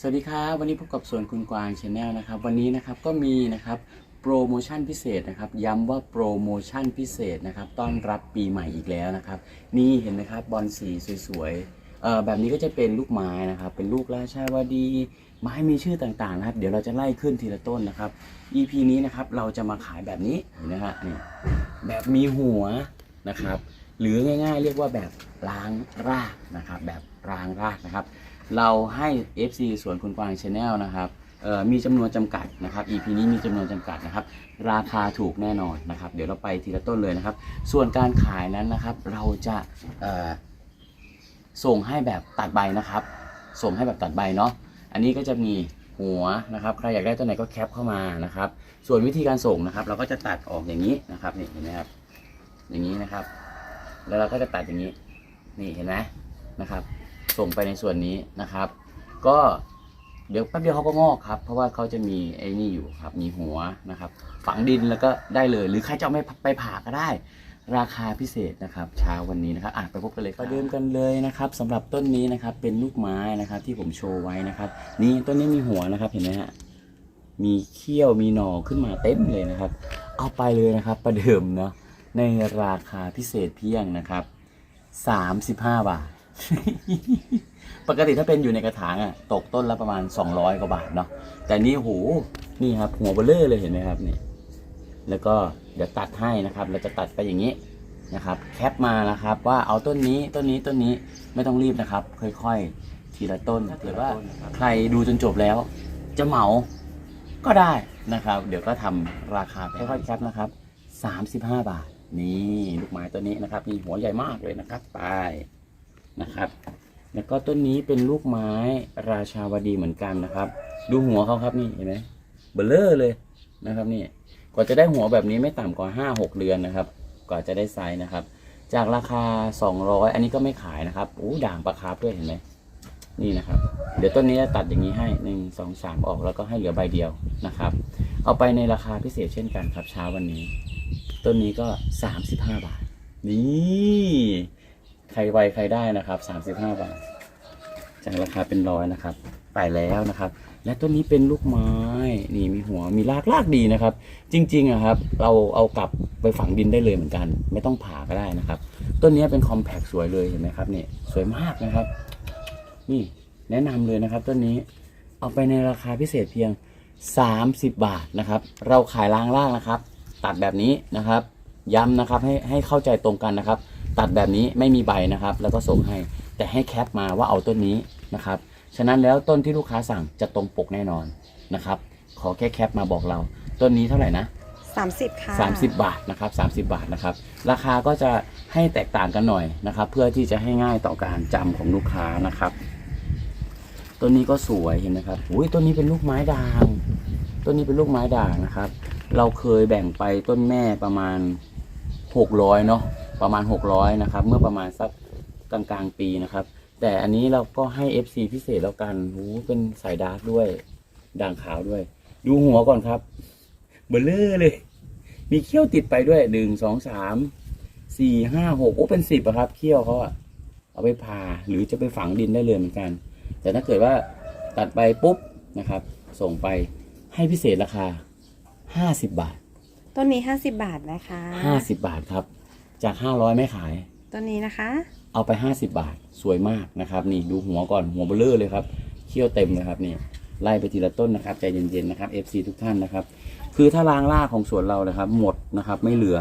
สวัสดีครับวันนี้พบกับสวนคุณกวางชาแนลนะครับวันนี้นะครับก็มีนะครับโปรโมชั่นพิเศษนะครับย้ำว่าโปรโมชั่นพิเศษนะครับต้อนรับปีใหม่อีกแล้วนะครับนี่เห็นไหมครับบอลสีสวยๆเอ่อแบบนี้ก็จะเป็นลูกไม้นะครับเป็นลูกราชาวดี ไม้มีชื่อต่างๆนะครับเดี๋ยวเราจะไล่ขึ้นทีละต้นนะครับ EP นี้นะครับเราจะมาขายแบบนี้เห็นไหมฮะนี่แบบมีหัวนะครับหรือง่ายๆ เรียกว่าแบบล้างรากนะครับแบบรางรากนะครับ เราให้ FC สวนคุณกวางชาแนลนะครับมีจำนวนจำกัดนะครับ EP นี้มีจำนวนจำกัดนะครับ ราคาถูกแน่นอนนะครับ เดี๋ยวเราไปทีละต้นเลยนะครับ ส่วนการขายนั้นนะครับ เราจะส่งให้แบบตัดใบนะครับ ส่งให้แบบตัดใบเนาะ อันนี้ก็จะมีหัวนะครับ ใครอยากได้ตัวไหนก็แคปเข้ามานะครับ ส่วนวิธีการส่งนะครับ เราก็จะตัดออกอย่างนี้นะครับนี่เห็นไหมครับ อย่างนี้นะครับ แล้วเราก็จะตัดอย่างนี้ นี่เห็นไหมนะครับ ส่งไปในส่วนนี้นะครับ ก็เดี๋ยวแป๊บเดียวเขาก็งอกครับ เพราะว่าเขาจะมีไอ้นี่อยู่ครับ มีหัวนะครับ ฝังดินแล้วก็ได้เลย หรือใครจะเอาไม่ไปผ่าก็ได้ ราคาพิเศษนะครับเช้าวันนี้นะครับอะไปพบกันเลยประเดิมกันเลยนะครับสำหรับต้นนี้นะครับ เป็นลูกไม้นะครับ ที่ผมโชว์ไว้นะครับ นี่ต้นนี้มีหัวนะครับเห็นไหมฮะมีเขี้ยวมีหน่อขึ้นมาเต็มเลยนะครับ เอาไปเลยนะครับ ประเดิมเนาะในราคาพิเศษเพียงนะครับ 35 บาท ปกติถ้าเป็นอยู่ในกระถางอะตกต้นละประมาณ 200 กว่าบาทเนาะแต่นี่โหนี่ครับ หัวเบลเลอร์เลยเห็นไหมครับนี่แล้วก็เดี๋ยวตัดให้นะครับ เราจะตัดไปอย่างนี้นะครับ แคปมานะครับ ว่าเอาต้นนี้ต้นนี้ต้นนี้ไม่ต้องรีบนะครับ ค่อยๆ ทีละต้นถ้าเกิดว่าใครดูจนจบแล้ว จะเหมาก็ได้นะครับ เดี๋ยวก็ทำราคาค่อยๆแคปนะครับ 35 บาท นี่ลูกไม้ตัวนี้นะครับมีหัวใหญ่มากเลยนะครับไป นะครับ แล้วก็ต้นนี้เป็นลูกไม้ราชาวดีเหมือนกันนะครับ ดูหัวเขาครับนี่เห็นไหมเบลเลอร์เลยนะครับนี่กว่าจะได้หัวแบบนี้ไม่ต่ำกว่า 5 6 เดือนนะครับ กว่าจะได้ไซส์นะครับ จากราคา 200 อันนี้ก็ไม่ขายนะครับอู้ด่างปลาคาร์ฟด้วยเห็นไหมนี่นะครับ เดี๋ยวต้นนี้จะตัดอย่างนี้ให้หนึ่งสองสามออกแล้วก็ให้เหลือใบเดียวนะครับ เอาไปในราคาพิเศษเช่นกันครับเช้าวันนี้ ต้นนี้ก็ 35 บาท นี่ ใครไวใครได้นะครับ 35 บาท จากราคาเป็นร้อยนะครับ ไปแล้วนะครับ และต้นนี้เป็นลูกไม้ นี่มีหัว มีรากรากดีนะครับ จริงๆอะครับ เราเอากลับไปฝังดินได้เลยเหมือนกัน ไม่ต้องผ่าก็ได้นะครับ ต้นนี้เป็นคอมแพคสวยเลยเห็นไหมครับเนี่ยสวยมากนะครับ นี่แนะนำเลยนะครับต้นนี้ เอาไปในราคาพิเศษเพียง 30 บาทนะครับ เราขายล้างล่างนะครับ ตัดแบบนี้นะครับ ย้ำนะครับให้ให้เข้าใจตรงกันนะครับ ตัดแบบนี้ไม่มีใบนะครับ แล้วก็ส่งให้ แต่ให้แคปมาว่าเอาต้นนี้นะครับ ฉะนั้นแล้วต้นที่ลูกค้าสั่งจะตรงปกแน่นอนนะครับ ขอแค่แคปมาบอกเรา ต้นนี้เท่าไหร่นะ 30 ค่ะ 30 บาทนะครับ 30 บาทนะครับ ราคาก็จะให้แตกต่างกันหน่อยนะครับ เพื่อที่จะให้ง่ายต่อการจำของลูกค้านะครับ ต้นนี้ก็สวยเห็นไหมครับอุ้ยต้นนี้เป็นลูกไม้ด่าง ต้นนี้เป็นลูกไม้ด่างนะครับ เราเคยแบ่งไปต้นแม่ประมาณ 600เนาะ ประมาณ 600นะครับเมื่อประมาณสักกลางกลางๆปีนะครับ แต่อันนี้เราก็ให้ FC พิเศษแล้วกันหูเป็นสายดาร์กด้วยด่างขาวด้วย ดูหัวก่อนครับ เบลเลอร์เลย มีเขี้ยวติดไปด้วยหนึ่งสองสามสี่ห้าหกโอ้เป็นสิบอะครับเขี้ยวเขาอะเอาไปผ่าหรือจะไปฝังดินได้เลยเหมือนกัน แต่ถ้าเกิดว่าตัดไปปุ๊บนะครับ ส่งไปให้พิเศษราคาห้าสิบบาท ต้นนี้50บาทนะคะห้าสิบบาทครับ จากห้าร้อยไม่ขายต้นนี้นะคะ เอาไป 50 บาทสวยมากนะครับ นี่ดูหัวก่อนหัวเบลเลอร์เลยครับเขี้ยวเต็มเลยครับนี่ไล่ไปทีละต้นนะครับใจเย็นๆนะครับ FC ทุกท่านนะครับ คือถ้าล้างล่ากของสวนเรานะครับ หมดนะครับไม่เหลือ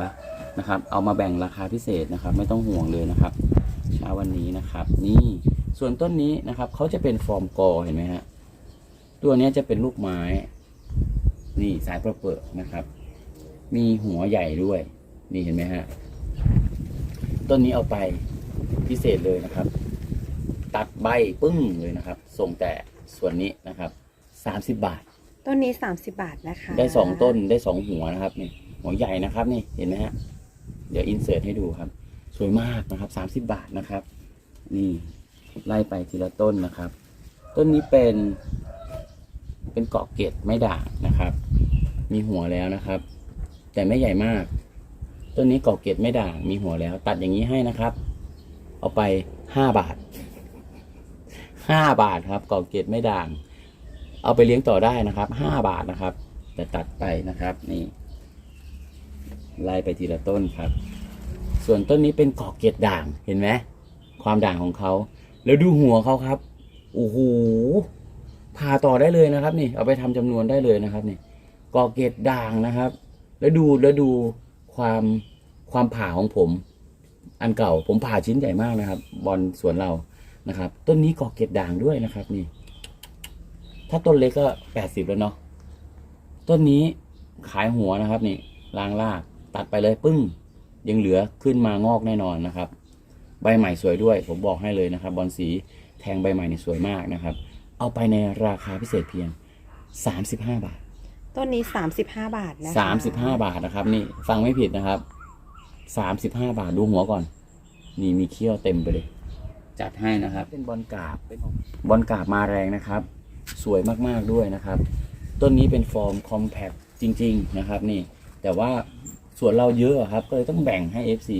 นะครับ เอามาแบ่งราคาพิเศษนะครับ ไม่ต้องห่วงเลยนะครับเช้าวันนี้นะครับ นี่ส่วนต้นนี้นะครับเขาจะเป็นฟอร์มกอเห็นไหมฮะตัวเนี้ยจะเป็นลูกไม้ นี่สายเปิดๆนะครับ มีหัวใหญ่ด้วย นี่เห็นไหมฮะ ต้นนี้เอาไปพิเศษเลยนะครับ ตัดใบปึ้งเลยนะครับ ส่งแต่ส่วนนี้นะครับสามสิบบาท ต้นนี้ 30 บาทนะคะได้สองต้นได้สองหัวนะครับนี่หัวใหญ่นะครับนี่เห็นไหมฮะเดี๋ยวอินเสิร์ตให้ดูครับ สวยมากนะครับสามสิบบาทนะครับ นี่ไล่ไปทีละต้นนะครับ ต้นนี้เป็น เป็นเกาะเกตไม่ด่างนะครับ มีหัวแล้วนะครับ แต่ไม่ใหญ่มาก ต้นนี้เกาะเกตไม่ด่างมีหัวแล้ว ตัดอย่างนี้ให้นะครับ เอาไปห้าบาทห้าบาทครับเกาะเกตไม่ด่าง เอาไปเลี้ยงต่อได้นะครับห้าบาทนะครับ แต่ตัดไปนะครับ นี่ ไล่ไปทีละต้นครับ ส่วนต้นนี้เป็นกอกเกตด่างเห็นไหมความด่างของเขาแล้วดูหัวเขาครับโอ้โหผ่าต่อได้เลยนะครับ นี่ เอาไปทำจำนวนได้เลยนะครับ นี่กอเกตด่างนะครับ แล้วดูแล้วดู ความความผ่าของผม อันเก่าผมผ่าชิ้นใหญ่มากนะครับ บอลสวนเรานะครับ ต้นนี้กอกเกตด่างด้วยนะครับนี่ ถ้าต้นเล็กก็แปดสิบแล้วเนาะต้นนี้ขายหัวนะครับนี่ล้างรากตัดไปเลยปึ้ง ยังเหลือขึ้นมางอกแน่นอนนะครับ ใบใหม่สวยด้วย ผมบอกให้เลยนะครับ บอลสีแทงใบใหม่นี่สวยมากนะครับ เอาไปในราคาพิเศษเพียง 35 บาท ต้นนี้35บาทนะคะ35บาทนะครับ นี่ฟังไม่ผิดนะครับ35บาทดูหัวก่อน นี่มีเขี้ยวเต็มไปเลย จัดให้นะครับ เป็นบอลกราบเป็นบอลกราบมาแรงนะครับ สวยมากๆด้วยนะครับ ต้นนี้เป็นฟอร์มคอมแพคจริง ๆนะครับ นี่ แต่ว่าส่วนเราเยอะอะครับ ก็เลยต้องแบ่งให้ FC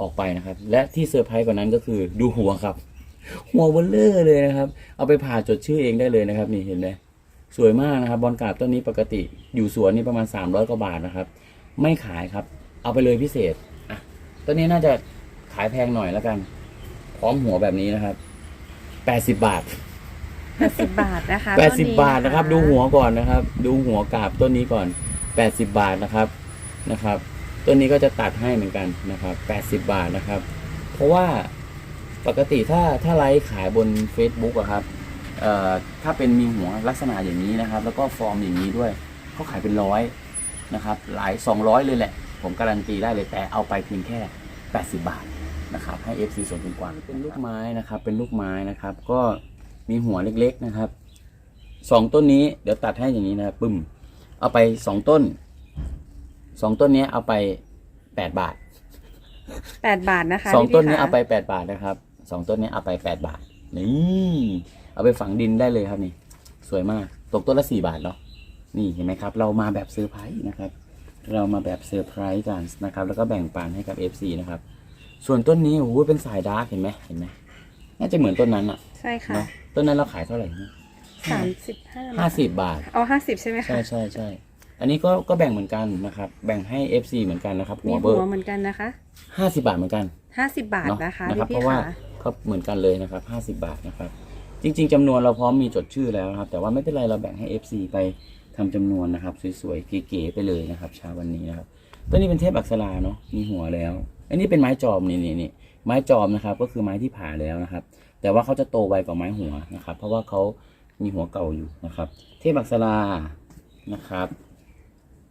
ออกไปนะครับ และที่เซอร์ไพรส์กว่านั้นก็คือดูหัวครับ หัวเบลเลอร์เลยนะครับ เอาไปผ่าจดชื่อเองได้เลยนะครับ นี่เห็นไหม สวยมากนะครับบอลกราบต้นนี้ปกติอยู่สวนนี่ประมาณ 300กว่าบาทนะครับ ไม่ขายครับ เอาไปเลยพิเศษอะต้นนี้น่าจะขายแพงหน่อยแล้วกัน พร้อมหัวแบบนี้นะครับ 80 บาท 80 บาทนะคะแปดต้นสิบนี้บาทนะครับ ดูหัวก่อนนะครับ ดูหัวกาบต้นนี้ก่อนแปดสิบาทนะครับนะครับต้นนี้ก็จะตัดให้เหมือนกันนะครับแปดสิบาทนะครับ เพราะว่าปกติถ้าถ้าไลฟ์ขายบน Facebook อะครับเอ่อ ถ้าเป็นมีหัวลักษณะอย่างนี้นะครับ แล้วก็ฟอร์มอย่างนี้ด้วยเขาขายเป็นร้อยนะครับ หลาย 200 เลยแหละ ผมการันตีได้เลยแต่เอาไปเพียงแค่ 80 บาทนะครับ ให้ FC ส่วนเป็นกว้างเป็นลูกไม้นะครับ เป็นลูกไม้นะครับ ก็มีหัวเล็กๆนะครับสองต้นนี้เดี๋ยวตัดให้อย่างนี้นะครับปึ้มเอาไปสองต้นสองต้นเนี้ยเอาไปแปดบาท8บาทนะคะสองต้นนี้พี่ๆเอาไปแปดบาทนะครับสองต้นนี้เอาไปแปดบาทนี่ เอาไปฝังดินได้เลยครับนี่ สวยมากตกต้นละสี่บาทเนาะนี่เห็นไหมครับ เรามาแบบเซอร์ไพรส์นะครับ เรามาแบบเซอร์ไพรส์กันนะครับ แล้วก็แบ่งปันให้กับ FC นะครับ ส่วนต้นนี้โอ้โหเป็นสายดาร์กเห็นไหมเห็นไหมน่าจะเหมือนต้นนั้นอะใช่ค่ะเนาะต้นนั้นเราขายเท่าไหร่นะ35ห้าสิบบาท เอา50ใช่ไหมคะใช่ใช่ใช่ อันนี้ก็ก็แบ่งเหมือนกันนะครับ แบ่งให้ FC เหมือนกันนะครับมีหัวเบหัอวร์เหมือนกันนะคะห้าสิบาทเหมือนกัน50บาทเนาะนะคะนะครับเพพี่ราะๆว่าค่ะ ก็เหมือนกันเลยนะครับห้าสิบาทนะครับ จริง ๆจำนวนเราพร้อมมีจดชื่อแล้วนะครับ แต่ว่าไม่เป็นไรเราแบ่งให้ FC ไปทำจำนวนนะครับ สวยๆเก๋ๆไปเลยนะครับเช้าวันนี้นะครับตัวนี้เป็นเทพอักษราเนาะมีหัวแล้ว อันนี้เป็นไม้จอมนี่นี่นี่ไม้จอมนะครับ ก็คือไม้ที่ผ่าแล้วนะครับ แต่ว่าเขาจะโตไวกว่าไม้หัวนะครับ เพราะว่าเขามีหัวเก่าอยู่นะครับ เทพอักษรานะครับ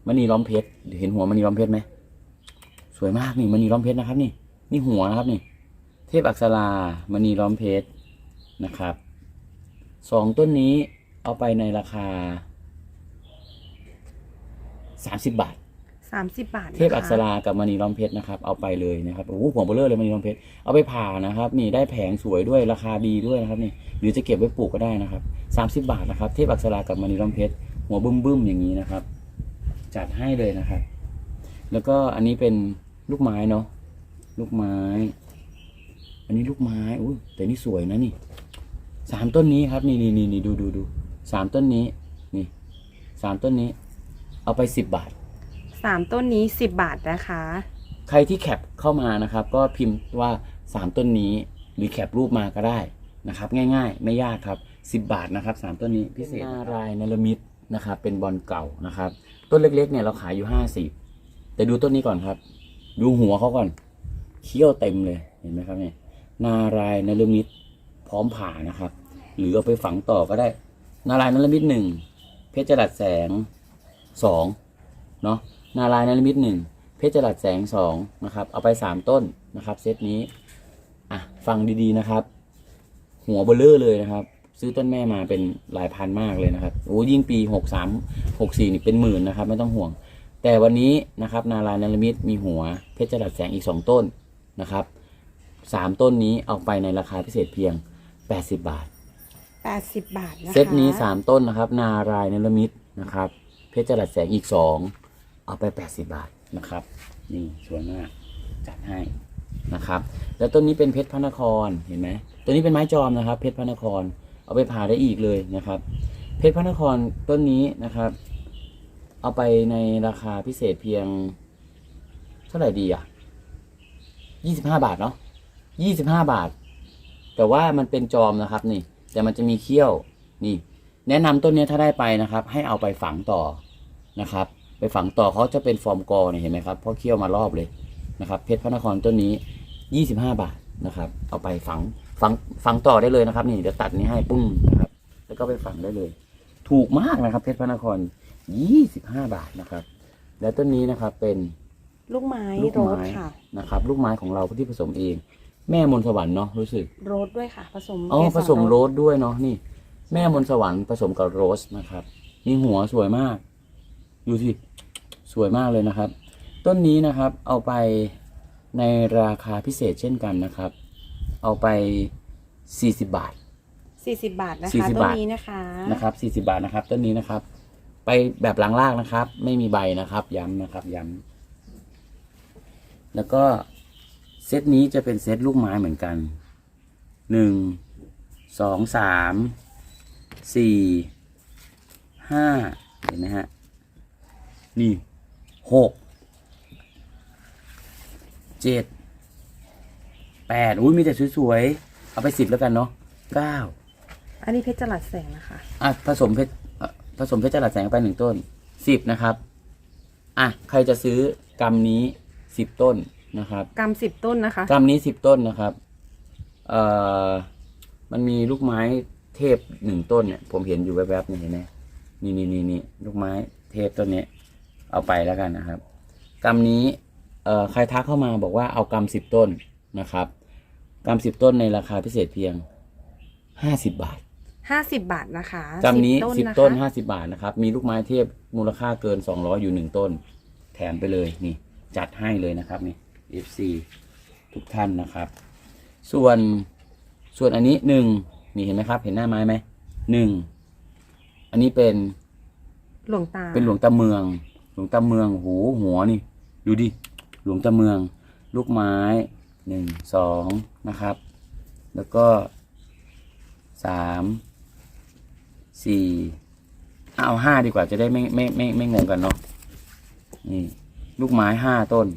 มณีล้อมเพชรเห็นหัวมณีล้อมเพชรไหมสวยมากนี่มณีล้อมเพชรนะครับ นี่ นี่หัวนะครับนี่ เทพอักษรามณีล้อมเพชรนะครับ สองต้นนี้เอาไปในราคาสามสิบบาท30บาทนะคะเทพอักษรากับมณีล้อมเพชรนะครับ เอาไปเลยนะครับโอ้โหหัวเบลเลอร์เลยมณีล้อมเพชรเอาไปผ่านะครับ นี่ได้แผงสวยด้วยราคาดีด้วยนะครับนี่หรือจะเก็บไว้ปลูกก็ได้นะครับสามสิบาทนะครับ เทพอักษรากับมณีล้อมเพชรหัวบึ้มบึ้มๆอย่างนี้นะครับ จัดให้เลยนะครับ แล้วก็อันนี้เป็นลูกไม้เนาะลูกไม้ อันนี้ลูกไม้อุ้ยแต่นี่สวยนะนี่ สามต้นนี้ครับ นี่นี่นี่นี่ดูดูดูสามต้นนี้ นี่สามต้นนี้ เอาไปสิบบาท3ต้นนี้10บาทนะคะ ใครที่แคปเข้ามานะครับ ก็พิมพ์ว่าสามต้นนี้ หรือแคปรูปมาก็ได้นะครับ ง่าย ๆ ไม่ยากครับสิบบาทนะครับสามต้นนี้พิเศษนารายนรมิตนะครับ เป็นบอลเก่านะครับ ต้นเล็กๆเนี่ยเราขายอยู่ห้าสิบแต่ดูต้นนี้ก่อนครับ ดูหัวเขาก่อนเขี้ยวเต็มเลยเห็นไหมครับเนี่ยนารายณ์นรมิตพร้อมผ่านะครับ หรือเอาไปฝังต่อก็ได้ นารายณ์นรมิตหนึ่งเพชรจรัสแสงสองเนาะนารายณ์นรมิตหนึ่งเพชรจรัสแสงสองนะครับ เอาไปสามต้นนะครับ เซตนี้อะฟังดีๆนะครับ หัวเบลเลอร์เลยนะครับ ซื้อต้นแม่มาเป็นหลายพันมากเลยนะครับโอ้ยิ่งปีหกสามหกสี่นี่เป็นหมื่นนะครับ ไม่ต้องห่วง แต่วันนี้นะครับ นารายณ์นรมิตมีหัวเพชรจรัสแสงอีกสองต้นนะครับสามต้นนี้เอาไปในราคาพิเศษเพียง 80 บาท 80บาทนะคะเซตนี้3ต้นนะครับ นารายณ์นรมิตนะครับ เพชรจรัสแสงอีก2เอาไป80บาทนะครับ นี่สวยมากจัดให้นะครับ แล้วต้นนี้เป็นเพชรพระนครเห็นไหมตัวนี้เป็นไม้จอมนะครับ เพชรพระนคร เอาไปผ่าได้อีกเลยนะครับ เพชรพระนครต้นนี้นะครับ เอาไปในราคาพิเศษเพียง เท่าไหร่ดีอะยี่สิบห้าบาทเนาะยี่สิบห้าบาท แต่ว่ามันเป็นจอมนะครับนี่ แต่มันจะมีเขี้ยวนี่ แนะนำต้นเนี้ยถ้าได้ไปนะครับ ให้เอาไปฝังต่อนะครับ ไปฝังต่อเขาจะเป็นฟอร์มกอเนี่ยเห็นไหมครับเพราะเขี้ยวมารอบเลยนะครับเพชรพระนครต้นนี้ยี่สิบห้าบาทนะครับ เอาไปฝังฝังฝังต่อได้เลยนะครับ นี่เดี๋ยวตัดนี้ให้ปุ้งนะครับ แล้วก็ไปฝังได้เลย ถูกมากนะครับ เพชรพระนครยี่สิบห้าบาทนะครับ และต้นนี้นะครับเป็นลูกไม้ลูกโรไม้สค่ะนะครับ ลูกไม้ของเราที่ผสมเอง แม่มนต์สวรรค์เนาะรู้สึกโรสด้วยค่ะ ผสมอ๋อเกผรสมโรสสด้วยเนาะนี่ แม่มนต์สวรรค์ผสมกับโรสนะครับนี่หัวสวยมากดูสิสวยมากเลยนะครับ ต้นนี้นะครับเอาไปในราคาพิเศษเช่นกันนะครับ เอาไป 40 บาท สี่สิบบาทนะสี่คะสิบต้นบาท นี้นะคะนะครับ 40 บาทนะครับ ต้นนี้นะครับ ไปแบบหลังลากนะครับ ไม่มีใบนะครับ ย้ำนะครับ ย้ำแล้วก็ เซตนี้จะเป็นเซตลูกไม้เหมือนกันหนึ่งสองสามสี่ห้าเห็นไหมฮะ นี่หกเจ็ดแปดอุ้ยมีแต่สวยๆ เอาไปสิบแล้วกันเนาะเก้าอันนี้เพชรจรัสแสงนะคะ อะ ผสมเพชรอะผสมเพชรจรัสแสงไปหนึ่งต้นสิบนะครับ อะ ใครจะซื้อกำนี้สิบต้น นะครับกำสิบต้นนะคะกำนี้สิบต้นนะครับเอ่อมันมีลูกไม้เทพหนึ่งต้นเนี่ยผมเห็นอยู่แวบๆนี่เห็นไหมนี่นี่นี่นี่ลูกไม้เทพต้นนี้เอาไปแล้วกันนะครับกำนี้เอ่อใครทักเข้ามาบอกว่าเอากำสิบต้นนะครับกำสิบต้นในราคาพิเศษเพียงห้าสิบบาทห้าสิบบาทนะคะกำนี้10สิบนะคะต้นห้าสิบาทนะครับ มีลูกไม้เทพมูลค่าเกินสองร้อยอยู่หนึ่งต้น แถมไปเลยนี่ จัดให้เลยนะครับนี่ FC ทุกท่านนะครับ ส่วนส่วนอันนี้หนึ่งนี่เห็นไหมครับ เห็นหน้าไม้ไหมหนึ่งอันนี้เป็นหลวงตาเป็นหลวงตาเมือง หลวงตาเมืองโหหัวนี่ดูดิหลวงตาเมือง ลูกไม้หนึ่งสองนะครับ แล้วก็สามสี่เอาห้าดีกว่าจะได้ไม่ไม่ไม่ไม่งงกันเนาะนี่ลูกไม้ห้าต้น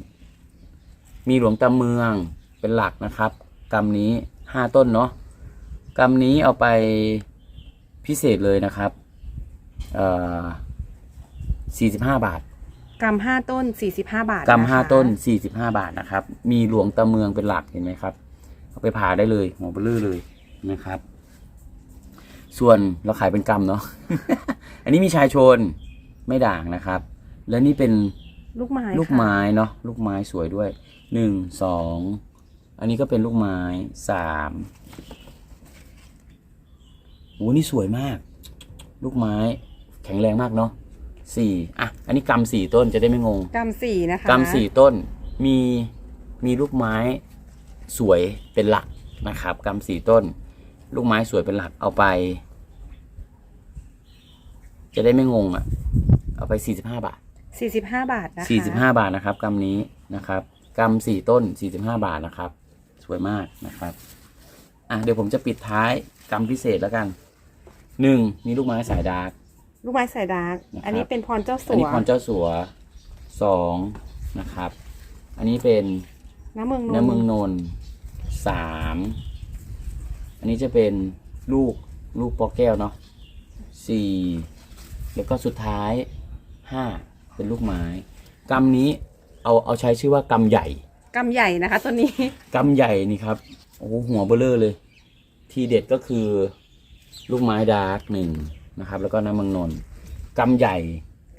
มีหลวงตาเมืองเป็นหลักนะครับกำนี้ห้าต้นเนาะกำนี้เอาไปพิเศษเลยนะครับเอ่อสี่สิบห้าบาทกำห้าต้นสี่สิบห้าบาทกำห้านะคะต้นสี่สิบห้าบาทนะครับ มีหลวงตาเมืองเป็นหลักเห็นไหมครับ เอาไปผ่าได้เลยหัวเบลอเลยนะครับ ส่วนเราขายเป็นกำเนาะ อันนี้มีชายโชนไม่ด่างนะครับ แล้วนี่เป็น ลูกไม้ลูกค่ะไม้เนาะลูกไม้สวยด้วยหนึ่งสองอันนี้ก็เป็นลูกไม้สามโอ้นี่สวยมาก ลูกไม้แข็งแรงมากเนาะสี่อะ อันนี้กำสี่ต้นจะได้ไม่งงกำสี่นะคะกำสี่ต้นมีมีลูกไม้สวยเป็นหลักนะครับกำสี่ต้น ลูกไม้สวยเป็นหลักเอาไป จะได้ไม่งงอะ เอาไปสี่สิบห้าบาท สี่สิบห้าบาทนะคะสี่สิบห้าบาทนะครับกำนี้นะครับกำสี่ต้นสี่สิบห้าบาทนะครับ สวยมากนะครับอะเดี๋ยวผมจะปิดท้ายกำพิเศษแล้วกันหนึ่งมีลูกไม้สายดาร์ก ลูกไม้สายดาร์กนะครับ อันนี้เป็นพรเจ้าอันสันี้วพรเจ้าสัวสองนะครับ อันนี้เป็นน้ำเมืองนนท์น้ำเมืองนนท์สามอันนี้จะเป็นลูกลูกปอแก้วเนาะสี่แล้วก็สุดท้ายห้า เป็นลูกไม้กำนี้เอาเอาใช้ชื่อว่ากำใหญ่กำใหญ่นะคะตัวนี้กำใหญ่นี่ครับโอ้โหหัวเบลเลอร์เลย ทีเด็ดก็คือลูกไม้ดาร์กหนึ่งนะครับ แล้วก็น้ำเมืองนนท์กำใหญ่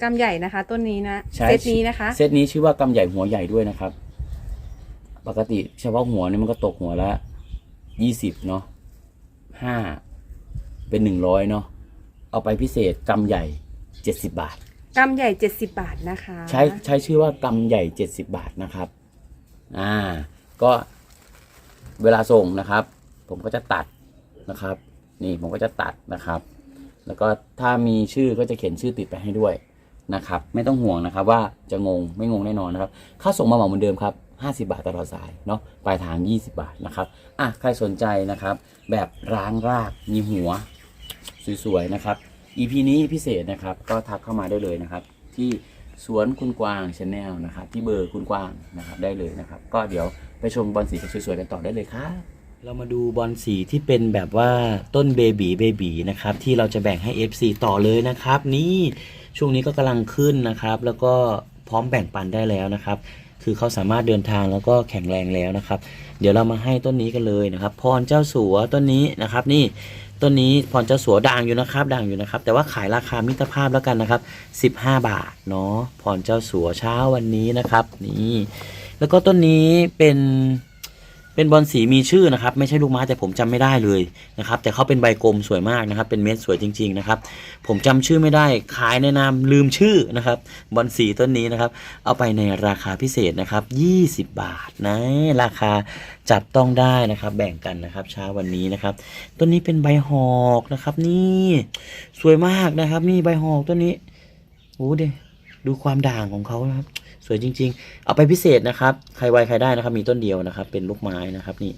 กำใหญ่นะคะต้นนี้นะใช่เซตนี้นะคะ เซตนี้ชื่อว่ากำใหญ่หัวใหญ่ด้วยนะครับ ปกติเฉพาะหัวนี่มันก็ตกหัวละยี่สิบเนาะห้าเป็นหนึ่งร้อยเนาะเอาไปพิเศษกำใหญ่เจ็ดสิบบาท กำใหญ่เจ็ดสิบบาทนะคะ ใช้ใช้ชื่อว่ากำใหญ่เจ็ดสิบบาทนะครับ อ่า ก็เวลาส่งนะครับ ผมก็จะตัดนะครับ นี่ผมก็จะตัดนะครับ แล้วก็ถ้ามีชื่อก็จะเขียนชื่อติดไปให้ด้วยนะครับ ไม่ต้องห่วงนะครับว่าจะงงไม่งงแน่นอนนะครับ ค่าส่งมาเหมาเหมือนเดิมครับ50 บาทตลอดสายเนาะปลายทาง 20 บาทนะครับอะใครสนใจนะครับ แบบร้างรากมีหัว สวยๆนะครับ EP นี้พิเศษนะครับก็ทักเข้ามาได้เลยนะครับ ที่สวนคุณกวางชาแนลนะครับที่เบอร์คุณกวางนะครับได้เลยนะครับ ก็เดี๋ยวไปชมบอลสีสวยๆกันต่อได้เลยครับเรามาดูบอลสีที่เป็นแบบว่าต้นเบบีเบบีนะครับที่เราจะแบ่งให้ FC ต่อเลยนะครับ นี่ช่วงนี้ก็กำลังขึ้นนะครับ แล้วก็พร้อมแบ่งปันได้แล้วนะครับ คือเขาสามารถเดินทางแล้วก็แข็งแรงแล้วนะครับ เดี๋ยวเรามาให้ต้นนี้กันเลยนะครับ พรเจ้าสัวต้นนี้นะครับ นี่ ต้นนี้พรเจ้าสัวด่างอยู่นะครับด่างอยู่นะครับ แต่ว่าขายราคามิตรภาพแล้วกันนะครับ 15 บาทเนาะพรเจ้าสัวเช้าวันนี้นะครับ นี่ แล้วก็ต้นนี้เป็น เป็นบอลสีมีชื่อนะครับ ไม่ใช่ลูกไม้แต่ผมจำไม่ได้เลยนะครับ แต่เขาเป็นใบกลมสวยมากนะครับ เป็นเม็ดสวยจริง ๆนะครับ ผมจำชื่อไม่ได้ขายในนามลืมชื่อนะครับบอลสีต้นนี้นะครับ เอาไปในราคาพิเศษนะครับ 20 บาทนะราคาจับต้องได้นะครับ แบ่งกันนะครับเช้าวันนี้นะครับ ต้นนี้เป็นใบหอกนะครับ นี่สวยมากนะครับ นี่ใบหอกต้นนี้โอ้เดดูความด่างของเขานะครับ สวยจริง ๆ เอาไปพิเศษนะครับ ใครไวใครได้นะครับ มีต้นเดียวนะครับ เป็นลูกไม้นะครับนี่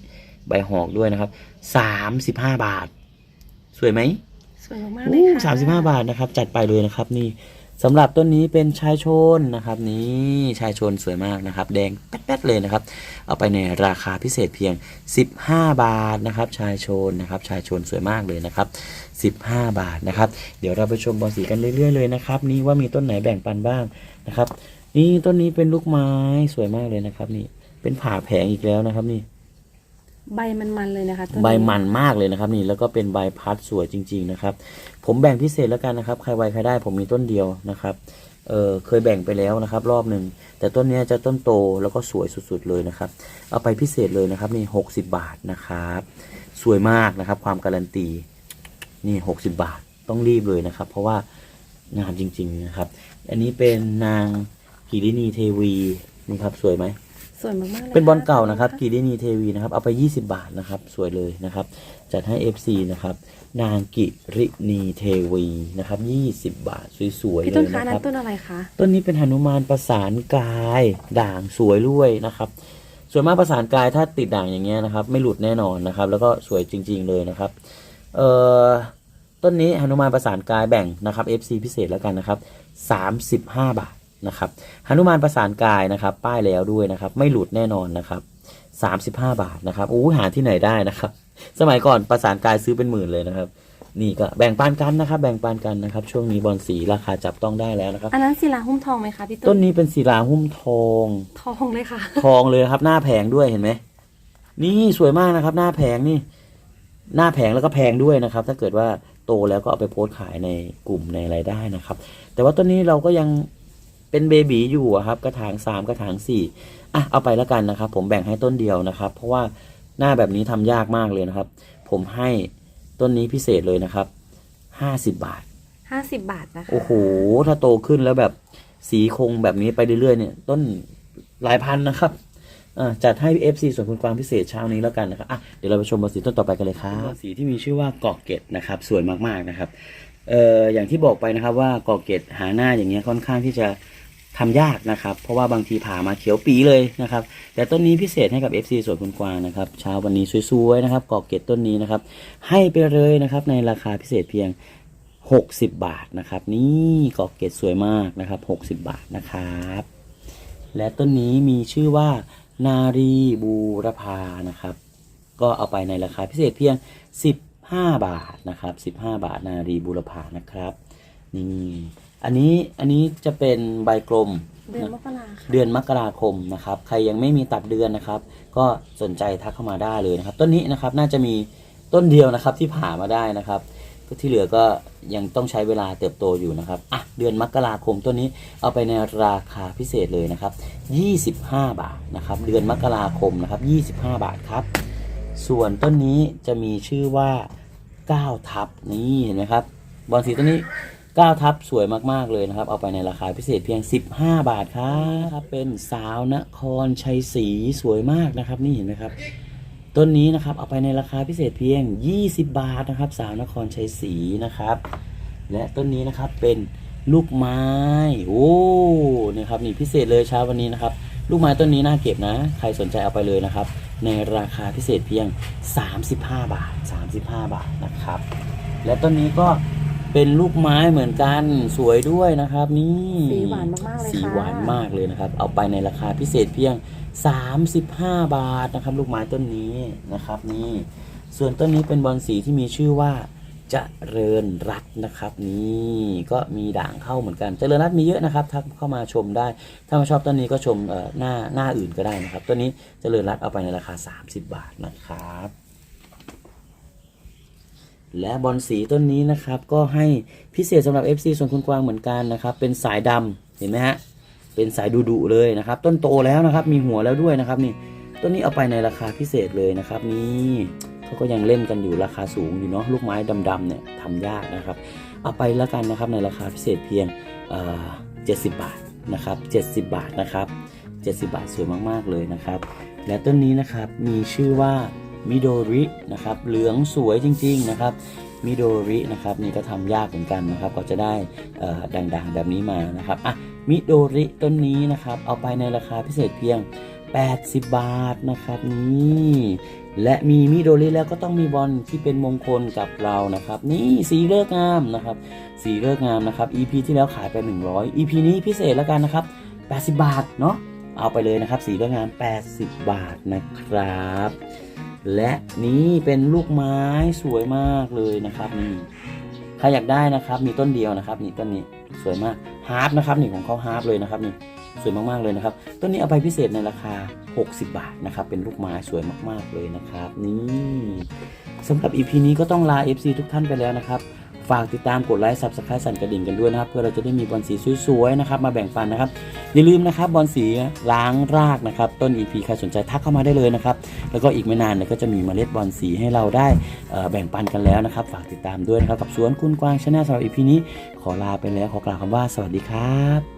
ใบหอกด้วยนะครับสามสิบห้าบาท สวยไหมสวยมากๆเลยค่ะสามสิบห้าบาทนะครับ จัดไปเลยนะครับ นี่สำหรับต้นนี้เป็นชายโชนนะครับ นี่ชายโชนสวยมากนะครับ แดงแป๊ดๆเลยนะครับ เอาไปในราคาพิเศษเพียง 15 บาทนะครับ ชายโชนนะครับ ชายโชนสวยมากเลยนะครับ 15 บาทนะครับ เดี๋ยวเราไปชมบอลสีกันเรื่อยๆเลยนะครับ นี่ว่ามีต้นไหนแบ่งปันบ้างนะครับ นี่ต้นนี้เป็นลูกไม้สวยมากเลยนะครับ นี่ เป็นผ่าแผงอีกแล้วนะครับ นี่ ใบมันๆเลยนะคะต้นนี้ใบมันมากเลยนะครับ นี่แล้วก็เป็นใบพัดสวยจริง ๆ นะครับ ผมแบ่งพิเศษแล้วกันนะครับใครไวใครได้ ผมมีต้นเดียวนะครับเออเคยแบ่งไปแล้วนะครับ รอบหนึ่งแต่ต้นเนี้ยจะต้นโตแล้วก็สวยสุดๆเลยนะครับ เอาไปพิเศษเลยนะครับ นี่60บาทนะครับ สวยมากนะครับ ความการันตีนี่60บาทต้องรีบเลยนะครับ เพราะว่างามจริง ๆนะครับ อันนี้เป็นนาง กิรินีเทวีนี่ครับสวยไหมสวยมากๆเลยเป็นบอลเก่าค่นะครับกีดินีเทวีนะครับเอาไป 20 บาทนะครับ สวยเลยนะครับ จัดให้ FC นะครับ นางกิรินีเทวีนะครับ20 บาทสวยๆพี่เลต้นยคะนะนั้ครับ นต้นอะไรคะ ต้นนี้เป็นหนุมานประสานกายด่างสวยด้วยนะครับส่วนมากประสานกายถ้าติดด่างอย่างเงี้ยนะครับ ไม่หลุดแน่นอนนะครับ แล้วก็สวยจริง ๆเลยนะครับเอ่อต้นนี้หนุมานประสานกายแบ่งนะครับ FC พิเศษแล้วกันนะครับ35 บาท นะครับหนุมานประสานกายนะครับ ป้ายแล้วด้วยนะครับ ไม่หลุดแน่นอนนะครับ 35 บาทนะครับอู้หาที่ไหนได้นะครับ สมัยก่อนประสานกายซื้อเป็นหมื่นเลยนะครับ นี่ก็แบ่งปันกันนะครับ แบ่งปันกันนะครับ ช่วงนี้บอลสีราคาจับต้องได้แล้วนะครับ อันนั้นศิลาหุ้มทองไหมคะพี่ต้ต้นนนี้เป็นศิลาหุ้มทอง ทองเลยค่ะ ทองเลยนะครับ หน้าแผงด้วยเห็นไหมนี่สวยมากนะครับ หน้าแผงนี่ หน้าแผงแล้วก็แพงด้วยนะครับ ถ้าเกิดว่าโตแล้วก็เอาไปโพสต์ขายในกลุ่มในอะไรได้นะครับ แต่ว่าต้นนี้เราก็ยัง เป็นเบบีอยู่อะครับกระถางสามกระถางสี่อะเอาไปแล้วกันนะครับ ผมแบ่งให้ต้นเดียวนะครับ เพราะว่าหน้าแบบนี้ทำยากมากเลยนะครับ ผมให้ต้นนี้พิเศษเลยนะครับห้าสิบบาทห้าสิบบาทนะคะโอ้โหถ้าโตขึ้นแล้วแบบสีคงแบบนี้ไปเรื่อยๆเนี่ย ต้นหลายพันนะครับอ่าจัดให้ FC ส่วนคุณกวางพิเศษเช้านี้แล้วกันนะครับอะเดี๋ยวเราไปชมบอลสีต้นต่อไปกันเลยครับบอลสีที่มีชื่อว่ากอกเกตนะครับสวยมากๆนะครับเอ่ออย่างที่บอกไปนะครับว่ากอกเกตหาหน้าอย่างเงี้ยค่อนข้างที่จะ ทำยากนะครับ เพราะว่าบางทีผ่ามาเขียวปีเลยนะครับ แต่ต้นนี้พิเศษให้กับ FC สวนคุณกวางนะครับเช้าวันนี้สวยๆนะครับกอกเกตต้นนี้นะครับ ให้ไปเลยนะครับในราคาพิเศษเพียง 60 บาทนะครับ นี่กอกเกตสวยมากนะครับ 60 บาทนะครับ และต้นนี้มีชื่อว่านารีบูรพานะครับ ก็เอาไปในราคาพิเศษเพียง 15 บาทนะครับ 15 บาทนารีบูรพานะครับ นี่ อันนี้อันนี้จะเป็นใบกลม เดือนมกราค่ะเดือนมกราคมนะครับ ใครยังไม่มีตัดเดือนนะครับ ก็สนใจทักเข้ามาได้เลยนะครับ ต้นนี้นะครับน่าจะมีต้นเดียวนะครับที่ผ่ามาได้นะครับก็ที่เหลือก็ยังต้องใช้เวลาเติบโตอยู่นะครับอะเดือนมกราคมต้นนี้เอาไปในราคาพิเศษเลยนะครับ 25 บาทนะครับ เดือนมกราคมนะครับ 25 บาทครับ ส่วนต้นนี้จะมีชื่อว่า 9 ทับนี่เห็นไหมครับบอลสีต้นนี้ 9ทับสวยมากๆเลยนะครับ เอาไปในราคาพิเศษเพียง 15 บาทครับเป็นสาวนครชัยศรีสวยมากนะครับ นี่เห็นไหมครับ ต้นนี้นะครับเอาไปในราคาพิเศษเพียง 20 บาทนะครับ สาวนครชัยศรีนะครับ และต้นนี้นะครับเป็นลูกไม้โอ้เนี่ยครับนี่พิเศษเลยเช้าวันนี้นะครับ ลูกไม้ต้นนี้น่าเก็บนะ ใครสนใจเอาไปเลยนะครับ ในราคาพิเศษเพียง 35 บาท 35 บาทนะครับ และต้นนี้ก็ เป็นลูกไม้เหมือนกันสวยด้วยนะครับ นี่สีหวานมากๆเลยค่ะสีหวานมากเลยนะครับ เอาไปในราคาพิเศษเพียง 35 บาทนะครับ ลูกไม้ต้นนี้นะครับ นี่ ส่วนต้นนี้เป็นบอลสีที่มีชื่อว่าเจริญรัตน์นะครับ นี่ก็มีด่างเข้าเหมือนกันเจริญรัตน์มีเยอะนะครับทักเข้ามาชมได้ ถ้ามาชอบต้นนี้ก็ชมเอ่อหน้าหน้าอื่นก็ได้นะครับต้นนี้เจริญรัตน์เอาไปในราคา 30 บาทนะครับ และบอลสีต้นนี้นะครับ ก็ให้พิเศษสำหรับ FC ส่วนคุณกวางเหมือนกันนะครับ เป็นสายดำเห็นไหมฮะเป็นสายดุดุเลยนะครับ ต้นโตแล้วนะครับ มีหัวแล้วด้วยนะครับนี่ต้นนี้เอาไปในราคาพิเศษเลยนะครับ นี่เขาก็ยังเล่นกันอยู่ราคาสูงอยู่เนาะลูกไม้ดำๆเนี่ยทำยากนะครับ เอาไปแล้วกันนะครับในราคาพิเศษเพียงเอ่อ70บาทนะครับ70บาทนะครับ70บาทสวยมากๆเลยนะครับ และต้นนี้นะครับมีชื่อว่า มิโดรินะครับเหลืองสวยจริงๆนะครับมิโดรินะครับนี่ก็ทำยากเหมือนกันนะครับก็จะได้ด่างๆแบบนี้มานะครับอะมิโดริต้นนี้นะครับเอาไปในราคาพิเศษเพียง 80 บาทนะครับนี่และมีมิโดริแล้วก็ต้องมีบอลที่เป็นมงคลกับเรานะครับ นี่สีเลิกงามนะครับสีเลิกงามนะครับ EP ที่แล้วขายไป 100 EP นี้พิเศษแล้วกันนะครับ 80 บาทเนาะเอาไปเลยนะครับสีเลือกงาม 80 บาทนะครับ และนี่เป็นลูกไม้สวยมากเลยนะครับนี่ใครอยากได้นะครับ มีต้นเดียวนะครับนี่ต้นนี้สวยมากฮาร์ปนะครับนี่ของเขาฮาร์ปเลยนะครับนี่สวยมากๆเลยนะครับ ต้นนี้เอาไปพิเศษในราคา 60 บาทนะครับ เป็นลูกไม้สวยมากๆเลยนะครับ นี่สำหรับ EP นี้ก็ต้องลา FC ทุกท่านไปแล้วนะครับ ฝากติดตามกดไลค์ซับสไครต์สั่นกระดิ่งกันด้วยนะครับ เพื่อเราจะได้มีบอลสีสวยๆนะครับมาแบ่งปันนะครับ อย่าลืมนะครับบอลสีล้างรากนะครับต้น EP ใครสนใจทักเข้ามาได้เลยนะครับ แล้วก็อีกไม่นานเนี่ยก็จะมีเมล็ดบอลสีให้เราได้แบ่งปันกันแล้วนะครับ ฝากติดตามด้วยนะครับกับสวนคุณกวางชาแนลสำหรับ EP นี้ขอลาไปแล้วขอกล่าวคำว่าสวัสดีครับ